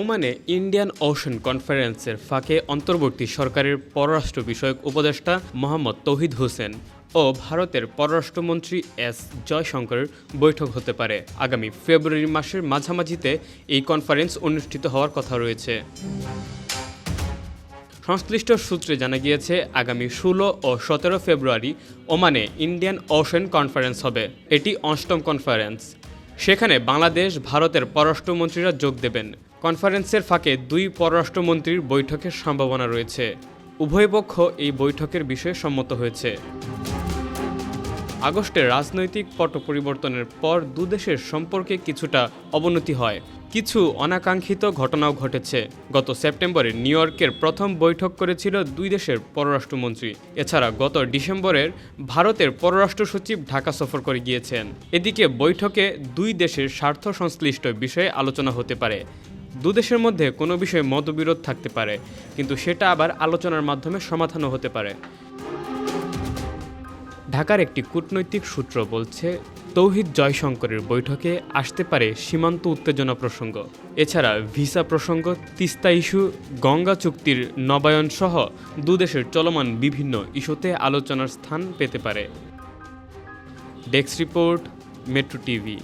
ওমানে Indian ocean কনফারেন্সের ফাঁকে অন্তর্বর্তী সরকারের পররাষ্ট্র বিষয়ক উপদেষ্টা মোহাম্মদ তৌহিদ হোসেন ও ভারতের পররাষ্ট্রমন্ত্রী এস জয়শঙ্করের বৈঠক হতে পারে। আগামী ফেব্রুয়ারি মাসের মাঝামাঝিতে এই কনফারেন্স অনুষ্ঠিত হওয়ার কথা রয়েছে। সংশ্লিষ্ট সূত্রে জানা গিয়েছে, আগামী ষোলো ও সতেরো ফেব্রুয়ারি ওমানে ইন্ডিয়ান ওশেন কনফারেন্স হবে। এটি অষ্টম কনফারেন্স। সেখানে বাংলাদেশ, ভারতের পররাষ্ট্রমন্ত্রীরা যোগ দেবেন। কনফারেন্সের ফাঁকে দুই পররাষ্ট্রমন্ত্রীর বৈঠকের সম্ভাবনা রয়েছে। উভয় পক্ষ এই বৈঠকের বিষয়ে সম্মত হয়েছে। আগস্টে রাজনৈতিক পট পরিবর্তনের পর দুদেশের সম্পর্কে কিছুটা অবনতি হয়। কিছু অনাকাঙ্ক্ষিত ঘটনাও ঘটেছে। গত সেপ্টেম্বরে নিউ ইয়র্কের প্রথম বৈঠক করেছিল দুই দেশের পররাষ্ট্রমন্ত্রী। এছাড়া গত ডিসেম্বরের ভারতের পররাষ্ট্র সচিব ঢাকা সফর করে গিয়েছেন। এদিকে বৈঠকে দুই দেশের স্বার্থ সংশ্লিষ্ট বিষয়ে আলোচনা হতে পারে। দুদেশের মধ্যে কোনো বিষয়ে মতবিরোধ থাকতে পারে, কিন্তু সেটা আবার আলোচনার মাধ্যমে সমাধানও হতে পারে। ঢাকার একটি কূটনৈতিক সূত্র বলছে, তৌহিদ জয়শঙ্করের বৈঠকে আসতে পারে সীমান্ত উত্তেজনা প্রসঙ্গ। এছাড়া ভিসা প্রসঙ্গ, তিস্তা ইস্যু, গঙ্গা চুক্তির নবায়ন সহ দুদেশের চলমান বিভিন্ন ইস্যুতে আলোচনার স্থান পেতে পারে। Desk report, Metro TV.